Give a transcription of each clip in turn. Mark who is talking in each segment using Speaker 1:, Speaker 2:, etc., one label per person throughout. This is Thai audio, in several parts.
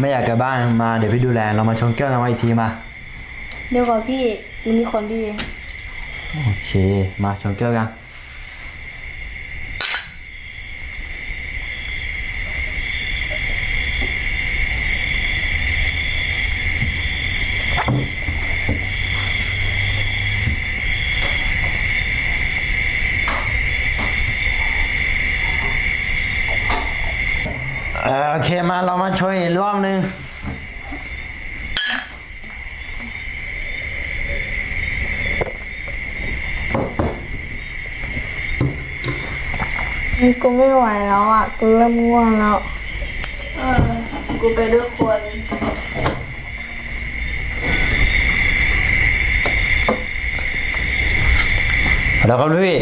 Speaker 1: ไม่อยากกลับบ้านมาเดี๋ยวพี่ดูแลเรามาชงแก้วกันไว้อีกทีมา
Speaker 2: เดี๋ยวก่อนพี่มันมีคนดี
Speaker 1: โอเค มาชงแก้วกัน เออโอเคมาเรามาช่วยอีกรอบนึง
Speaker 2: กูไม่ไหวแล้วอะ กูเริ่มง่วงแล้ว เออ กูไปด้วยคน
Speaker 1: แล้วครับพี่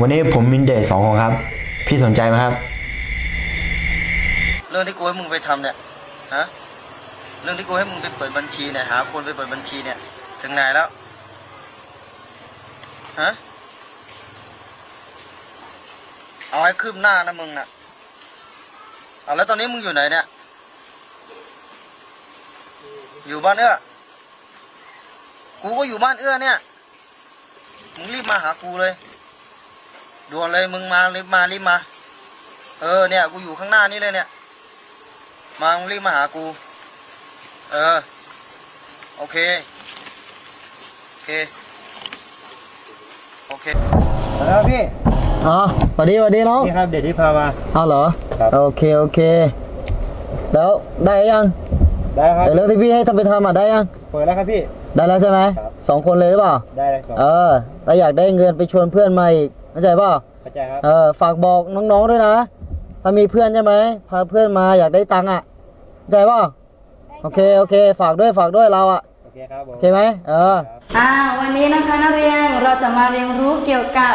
Speaker 1: วันนี้ผมมีเดทสองคนครับ พี่สนใจไหมครับ
Speaker 3: เรื่องที่กูให้มึงไปทำเนี่ยฮะเรื่องที่กูให้มึงไปเปิดบัญชีเนี่ยหาคนไปเปิดบัญชีเนี่ยถึงไหนแล้วฮะเอาให้คืบหน้านะมึงน่ะเอาแล้วตอนนี้มึงอยู่ไหนเนี่ย อยู่บ้านเอื้อ กูก็อยู่บ้านเอื้อเนี่ย มึงรีบมาหากูเลยด่วนเลยมึงมารีบมารีบมา เออเนี่ย กูอยู่ข้างหน้านี่เลยเนี่ย มามึงรีบมาหากู เออ โอเค โอเค โอเค
Speaker 1: แล้วพี่
Speaker 4: อ๋อสวัสดีสวัสดีน้อง
Speaker 1: นี่ครับเดทที่พามา
Speaker 4: เอาเหรอ
Speaker 1: ครับ
Speaker 4: โอเค โอเค แล้วได้ยัง
Speaker 1: ได้ครับ
Speaker 4: แต่เรื่องที่พี่ให้ทำไปทำอะได้ยัง
Speaker 1: เปิดแล้วครับพี่
Speaker 4: ได้แล้วใช่ไหม
Speaker 1: ครับ
Speaker 4: สองคนเลยหรือเปล่า
Speaker 1: ได้เลยสอง
Speaker 4: เออถ้าอยากได้เงินไปชวนเพื่อนมาอีกเข้าใจเปล่า
Speaker 1: เข้าใจครับ
Speaker 4: เออฝากบอกน้องๆด้วยนะ ถ้ามีเพื่อนใช่ไหมพาเพื่อนมาอยากได้ตังค์อะ เข้าใจเปล่าโอเคโอเค ฝากด้วยฝากด้วยเราอะ
Speaker 1: โอเคครับผม
Speaker 4: โอเคไหมเออ
Speaker 2: อ่าวันนี้นะคะนักเรียนเราจะมาเรียนรู้เกี่ยวกับ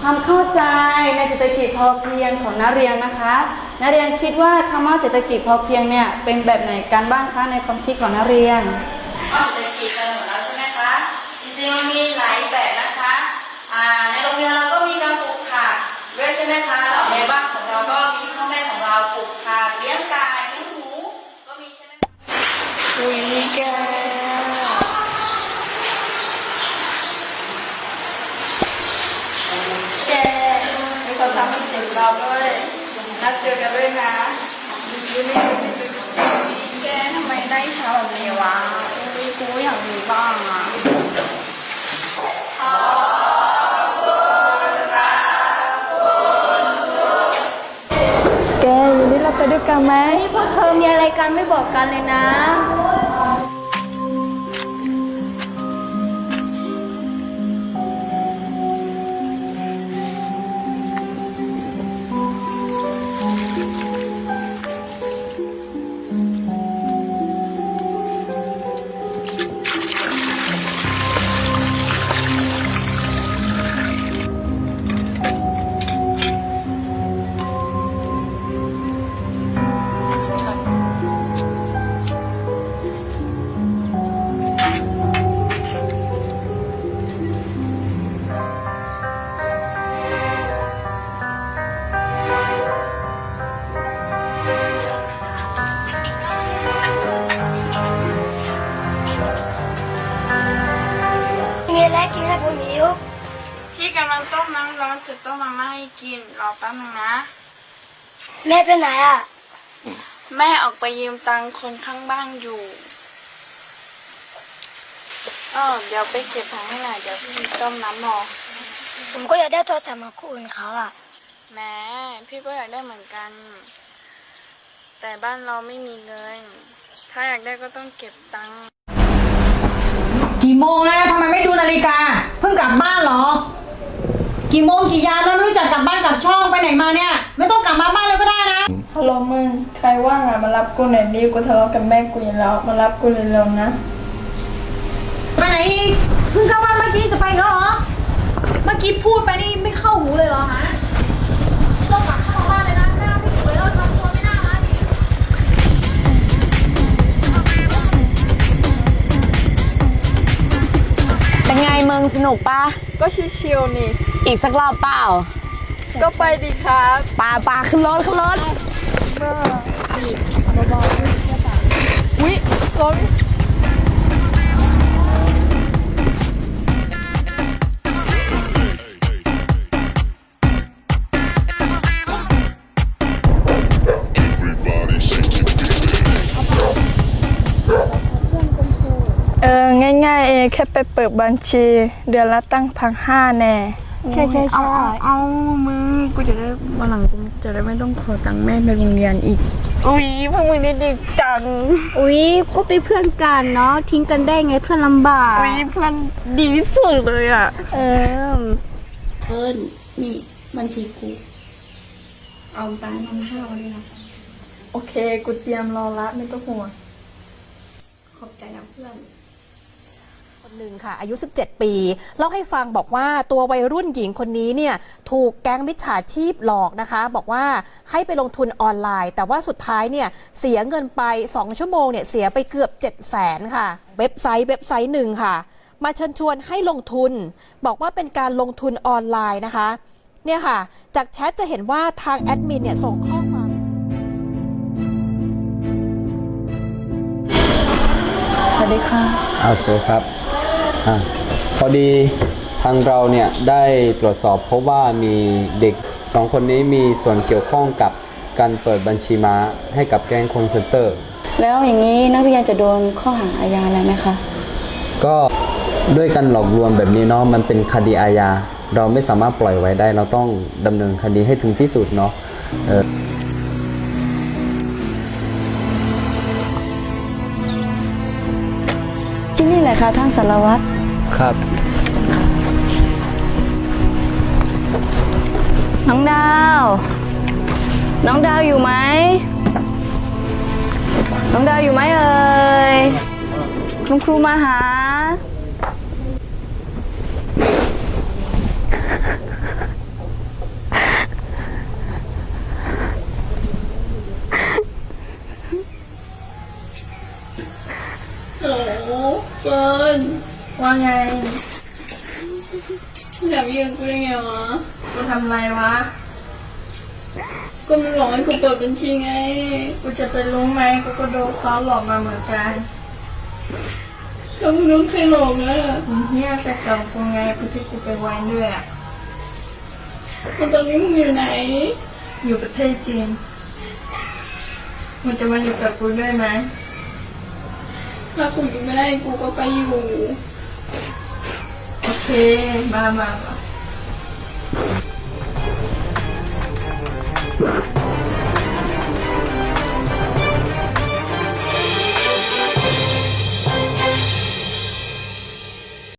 Speaker 2: ความเข้าใจในเศรษฐกิจพอเพียงของนักเรียนนะคะ นักเรียนคิดว่าคำว่าเศรษฐกิจพอเพียงเนี่ยเป็นแบบไหนกันบ้างคะในความคิดของนักเรียนเศรษฐกิจกันหมดแล้วใช่ไหมคะ จริงๆมันมีหลายแบบนะคะอ่าในโรงเรียนเราก็มีการปลูกผักด้วยใช่ไหมคะแล้วในบ้านของเราก็มีพ่อแม่ของเราปลูกผักเลี้ยงไก่เลี้ยงหมูก็มีใช่ไหมอุ้ยแก แกมีคนทำให้เจ็บเราด้วยนัดเจอกันด้วยนะยูนี่แกทำไมได้เช้าแบบนี้วะมีกูอยากมีบ้างอะแกยูนี่เราไปด้วยกันไหม
Speaker 5: นี่พวกเธอมีอะไรกันไม่บอกกันเลยนะ ผมหิว
Speaker 6: พี่กำลังต้มน้ำร้อนจะต้มมาม่าให้กินรอแป๊บนึงนะ
Speaker 5: แม่ไปไหนอะ
Speaker 6: แม่ออกไปยืมตังค์คนข้างบ้านอยู่เออเดี๋ยวไปเก็บของให้หน่อยเดี๋ยวพี่ต้มน้ำรอ
Speaker 5: ผมก็อยากได้โทรศัพท์มาคู่อื่นเขาอะ
Speaker 6: แม่พี่ก็อยากได้เหมือนกัน แต่บ้านเราไม่มีเงิน ถ้าอยากได้ก็ต้องเก็บตังค์
Speaker 7: กี่โมงแล้วทำไมไม่ดูนาฬิกา เพิ่งกลับบ้านเหรอ กี่โมงกี่ยามแล้วไม่รู้จักกลับบ้านกลับช่องไปไหนมาเนี่ย ไม่ต้องกลับมาบ้านเลยก็ได้นะ
Speaker 2: ฮัลโหลมึง ใครว่างอะมารับกูหน่อยดิกูทะเลาะกับแม่กูอยู่แล้ว มารับกูเร็วๆนะ
Speaker 7: ไปไหนอีกเพิ่งเข้าบ้านเมื่อกี้จะไปอีกแล้วเหรอ เมื่อกี้พูดไปนี่ไม่เข้าหูเลยเหรอฮะต้องกลับเข้าบ้านเลยนะ สนุก
Speaker 8: ปะ
Speaker 2: ก็ชิวๆนี่
Speaker 8: อีกสักรอบเปล่า
Speaker 2: ก็ไปดีครับ
Speaker 8: ปลาปลาขึ้นรถขึ้นรถ
Speaker 2: เบอร์
Speaker 8: บีบ
Speaker 9: เบอุ้ยรถ แค่ไปเปิดบัญชี เดือนละตั้งพังห้าแน่
Speaker 5: ใช่ใช่ใช่
Speaker 9: เอามึงกูจะได้วันหลังกูจะได้ไม่ต้องขอตังค์แม่ไปโรงเรียนอีก อุ๊ยพวกมึงนี่ดีจัง
Speaker 5: อุ๊ยก็เป็นเพื่อนกันเนาะทิ้งกันได้ไงเพื่อนลำบาก
Speaker 9: อุ๊ยเพื่อนดีที่สุดเลยอะ
Speaker 5: เออ
Speaker 2: เอิญนี่บัญชีกู เอาตังค์มาห้าวันนี้นะ
Speaker 9: โอเค กูเตรียมรอละไม่ต้องห่วง
Speaker 2: ขอบใจนะเพื่อน
Speaker 10: คนหนึ่งค่ะ อายุ 17 ปีเล่าให้ฟังบอกว่าตัววัยรุ่นหญิงคนนี้เนี่ยถูกแก๊งมิจฉาชีพหลอกนะคะ บอกว่าให้ไปลงทุนออนไลน์ แต่ว่าสุดท้ายเนี่ยเสียเงินไป 2 ชั่วโมงเนี่ยเสียไปเกือบ 7 0 0แสนค่ะ เว็บไซต์เว็บไซต์หนึ่งค่ะ มาเชิญชวนให้ลงทุน บอกว่าเป็นการลงทุนออนไลน์นะคะเนี่ยค่ะ จากแชทจะเห็นว่าทางแอดมินเนี่ยส่งข้อความ
Speaker 9: สวัสดีค่ะ
Speaker 11: อาสวยครับ อาพอดีทางเราเนี่ยได้ตรวจสอบพบว่ามีเด็กสองคนนี้มีส่วนเกี่ยวข้องกับการเปิดบัญชีม้าให้กับแก๊งคอนเซนเตอร์
Speaker 2: แล้วอย่างนี้นักเรียนจะโดนข้อหาอาญาอะไรไหมคะ
Speaker 11: ก็ด้วยการหลอกลวงแบบนี้เนาะมันเป็นคดีอาญาเราไม่สามารถปล่อยไว้ได้ เราต้องดำเนินคดีให้ถึงที่สุดเนาะเออ
Speaker 2: ที่นี่แหละค่ะท่านสารวัตร
Speaker 11: ครับ
Speaker 2: น้องดาว น้องดาวอยู่ไหม น้องดาวอยู่ไหมเอ่ยคุณครูมาหา
Speaker 9: ว่าไงอยากยืนกูได้ไงวะ
Speaker 8: กูทำไรวะ
Speaker 9: ก็มึงหลอกให้กูเปิดบัญชีไง
Speaker 8: กูจะไปรู้ไหมกูก็โดนเขาหลอกมาเหมือนกัน
Speaker 9: แล้วมึงโดนใครหลอกอะ
Speaker 8: เฮียแต่เก่ากูไงกูที่กูไปไว้ด้วยอะ
Speaker 9: แล้วตอนนี้มึงอยู่ไหน
Speaker 8: อยู่ประเทศจีนมึงจะมาอยู่กับกูด้วยไหม
Speaker 9: ถ้ากูอยู่ไม่ได้กูก็ไปอยู่
Speaker 8: Kasi mama.